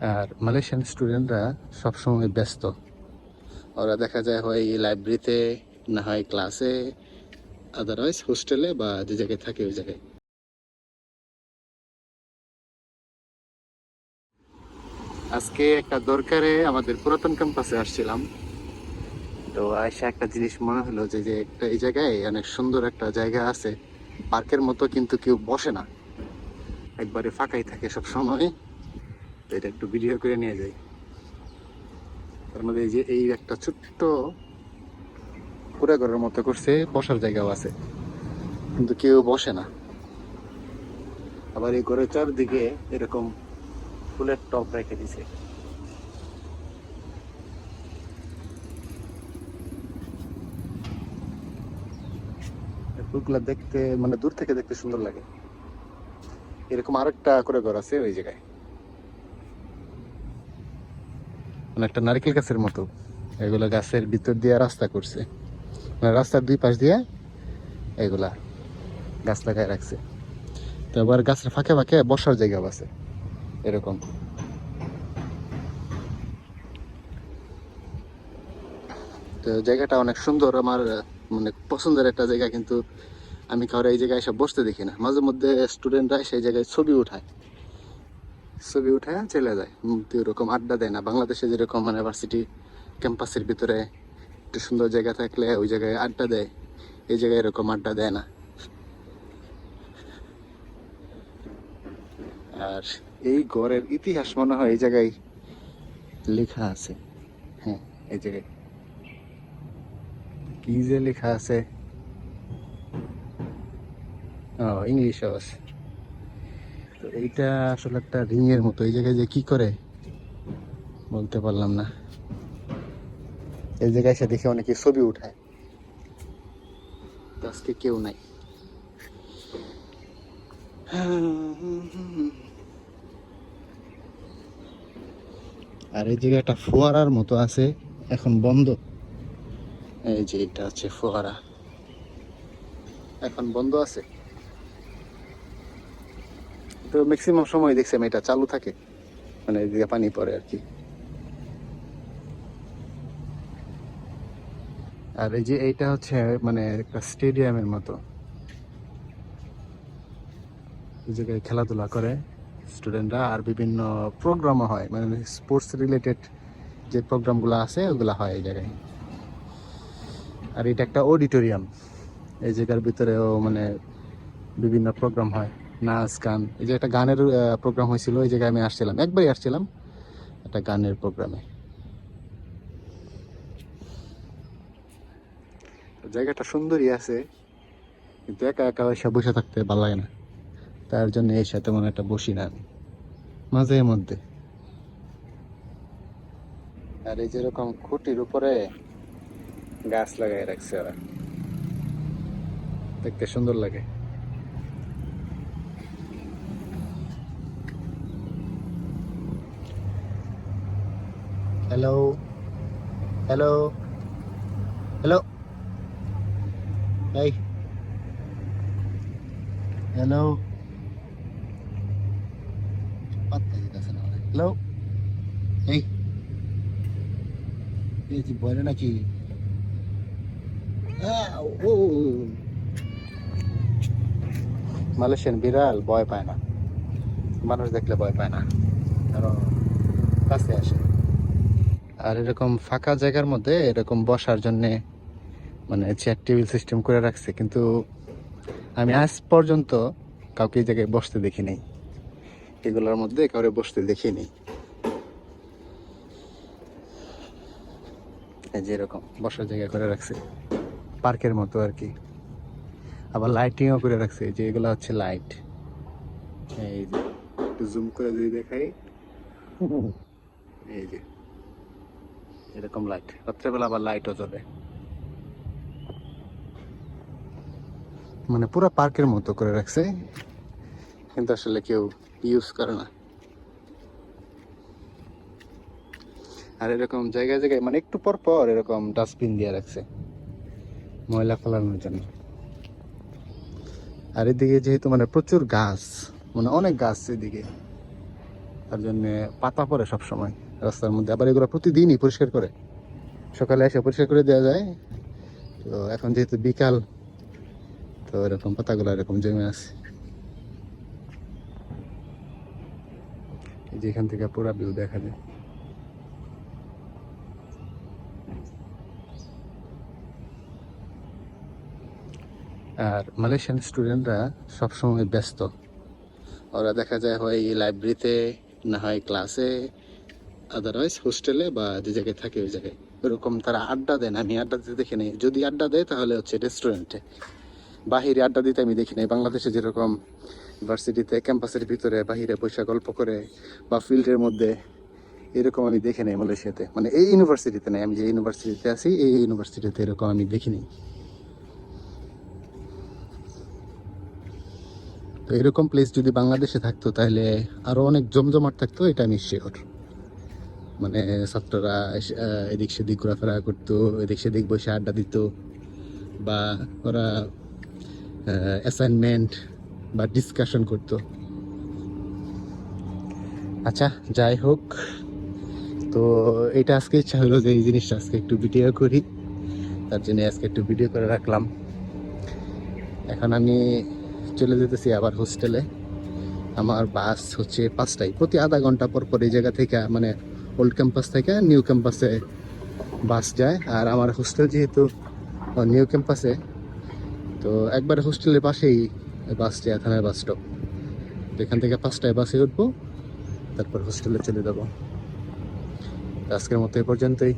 আর Malaysian স্টুডেন্টরা সবসময় ব্যস্ত। ওরা দেখা যায় হয় লাইব্রেরিতে না হয় ক্লাসে আদারওয়াইজ হোস্টেলে বা যে জায়গায় থাকে ওই জায়গায়। আজকে একটা দরকারে আমাদের পুরাতন ক্যাম্পাসে আসছিলাম। তো আয়সা একটা জিনিস মনে হলো যে যে একটা এই জায়গায় অনেক সুন্দর একটা জায়গা আছে। পার্কের মতো কিন্তু কেউ বসে না। একবারে ফাঁকাই থাকে সব সময় এটা একটু ভিডিও করে নিয়ে যাই। তার মধ্যে এই যে, এই একটা ছোট্ট ঘরের মতো করছে, বসার জায়গাও আছে। কিন্তু কেউ বসে না। আবার এই ঘরের চারদিকে এরকম ফুলের টপ রেখে দিছে। ফুলগুলা দেখতে মানে দূর থেকে দেখতে সুন্দর লাগে। এরকম আরেকটা করে ঘর আছে ওই জায়গায় মানে একটা নারকেল গাছের মতো। এগুলো গাছের ভিতর দিয়ে রাস্তা করছে। মানে রাস্তার দুই পাশ দিয়ে এগুলা গাছ লাগায় রাখছে। তো আবার গাছের ফাঁকে ফাঁকে বসার জায়গাও আছে। এরকম। তো জায়গাটা অনেক সুন্দর। আমার মানে পছন্দের একটা জায়গা, কিন্তু আমি কারও এই জায়গায় এসে বসতে দেখি না। মাঝে মধ্যে স্টুডেন্টরা সেই জায়গায় ছবি উঠায়। ছবি উঠায় চলে যায় উম, তো এরকম আড্ডা দেয় না। বাংলাদেশে যেরকম মানে ভার্সিটি ক্যাম্পাসের ভিতরে একটু সুন্দর জায়গা থাকলে ওই জায়গায় আড্ডা দেয় এই জায়গায় এরকম আড্ডা দেয় না। আর এই গড়ের ইতিহাস মনে হয় এই জায়গায় লেখা আছে। হ্যাঁ এই জায়গায়। কি যে লেখা আছে? ও ইংলিশও আছে। তো এইটা আসলে একটা রিং এর মতো। এই জায়গায় যে কি করে? বলতে পারলাম না। এই জায়গায় এসে দেখে অনেকে ছবি উঠায়। আজকে কেউ নাই। আর এই জায়গায় একটা ফোয়ারার মতো আছে, এখন বন্ধ। এই যে এটা হচ্ছে ফোয়ারা। এখন বন্ধ আছে। তো ম্যাক্সিমাম সময় দেখছি এটা চালু থাকে। মানে এদিকে পানি পড়ে আর কি আর এই যে এইটা হচ্ছে মানে একটা স্টেডিয়ামের মতো। জায়গায় খেলাধুলা করে স্টুডেন্টরা, আর বিভিন্ন প্রোগ্রামও হয়। মানে স্পোর্টস রিলেটেড যে প্রোগ্রামগুলো আছে, ওগুলো হয় এই জায়গায়। আর এটা একটা অডিটোরিয়াম। এই জায়গার ভিতরেও মানে বিভিন্ন প্রোগ্রাম হয়। নাচ, গান। এই যে একটা গানের প্রোগ্রাম হয়েছিল, এই জায়গায় আমি আসছিলাম। একবারই আসছিলাম একটা গানের প্রোগ্রামে জায়গাটা সুন্দরই আছে, কিন্তু একা একা এসে বসে থাকতে ভালো লাগে না। তার জন্য এর সাথে মনে একটা বসি না আমি। মাঝে মধ্যে। আর এই যেরকম খুঁটির উপরে গাছ লাগাই রাখছে ওরা। দেখতে সুন্দর লাগে। হ্যালো হ্যালো হ্যালো এই হ্যালো পাত্তা দিতেছে না হ্যালো এই এই যে বলে নাকি ও মালয়েশিয়ান বিড়াল ভয় পায় না মানুষ দেখলে ভয় পায় না কারণ কাছে আসে। আর এরকম ফাঁকা জায়গার মধ্যে এরকম বসার জন্যে মানে চেয়ার টেবিল সিস্টেম করে রাখছে। কিন্তু আমি আজ পর্যন্ত কাউকে এই জায়গায় বসতে দেখি নাই। এগুলোর মধ্যে কাউরে বসতে দেখি নাই। যে এরকম বসার জায়গা করে রাখছে। পার্কের মতো আর কি। আবার লাইটিংও করে রাখছে। যে এগুলো হচ্ছে লাইট এই যে একটু জুম করে যদি দেখাই। এই যে। এরকম লাইট রাত্রেবেলা আবার লাইটও জ্বলে। মানে পুরো পার্কের মতো করে রাখছে। কিন্তু আসলে কেউ ইউজ করে না। আর এরকম জায়গায় জায়গায় মানে একটু পর পর এরকম ডাস্টবিন দিয়ে রাখছে। ময়লা ফেলানোর জন্য। আর এদিকে যেহেতু মানে প্রচুর গাছ মানে অনেক গাছ এদিকে। তার জন্য পাতা পড়ে সব সময় রাস্তার মধ্যে। আবার এগুলো প্রতিদিনই পরিষ্কার করে। সকালে এসে পরিষ্কার করে দেওয়া যায়। তো এখন যেহেতু বিকাল, তো এরকম পাতাগুলো এরকম জমে আছে। এই যে এখান থেকে পুরা ভিউ দেখা যায়। আর মালয়েশিয়ান স্টুডেন্টরা সবসময় ব্যস্ত। ওরা দেখা যায় হয় লাইব্রেরিতে না হয় ক্লাসে আদারওয়াইজ হোস্টেলে বা যে জায়গায় থাকে, ওই জায়গায়। ওরকম তারা আড্ডা দেন, আমি আড্ডা দিতে দেখি নাই। যদি আড্ডা দেয়, তাহলে হচ্ছে রেস্টুরেন্টে বাহিরে আড্ডা দিতে আমি দেখি নাই। বাংলাদেশে যেরকম ইউনিভার্সিটিতে ক্যাম্পাসের ভিতরে বাহিরে পয়সা গল্প করে বা ফিল্ডের মধ্যে, এরকম আমি দেখি নাই মালয়েশিয়াতে। মানে এই ইউনিভার্সিটিতে নাই। আমি যে ইউনিভার্সিটিতে আছি, এই ইউনিভার্সিটিতে এরকম আমি দেখিনি তো এরকম প্লেস যদি বাংলাদেশে থাকতো, তাহলে আরও অনেক জমজমাট থাকতো, এটা আমি শিওর মানে ছাত্ররা এদিক সেদিক ঘোরাফেরা করতো, এদিক সেদিক বসে আড্ডা দিত, বা ওরা অ্যাসাইনমেন্ট বা ডিসকাশন করতো। আচ্ছা যাই হোক, তো এটা আজকে ইচ্ছা হলো যে এই জিনিসটা, আজকে একটু ভিডিও করি, তার জন্য আজকে একটু ভিডিও করে রাখলাম। এখন আমি চলে যেতেছি আবার হোস্টেলে আমার বাস হচ্ছে পাঁচটায়, প্রতি আধা ঘণ্টা পর পর এই জায়গা থেকে মানে ওল্ড ক্যাম্পাস থেকে নিউ ক্যাম্পাসে বাস যায়। আর আমার হোস্টেল যেহেতু নিউ ক্যাম্পাসে, তো একবার হোস্টেলের পাশেই বাস যায়, থানার বাস স্টপ। এখান থেকে পাঁচটায় বাসে উঠবো, তারপর হোস্টেলে চলে যাব। আজকের মতো এ পর্যন্তই।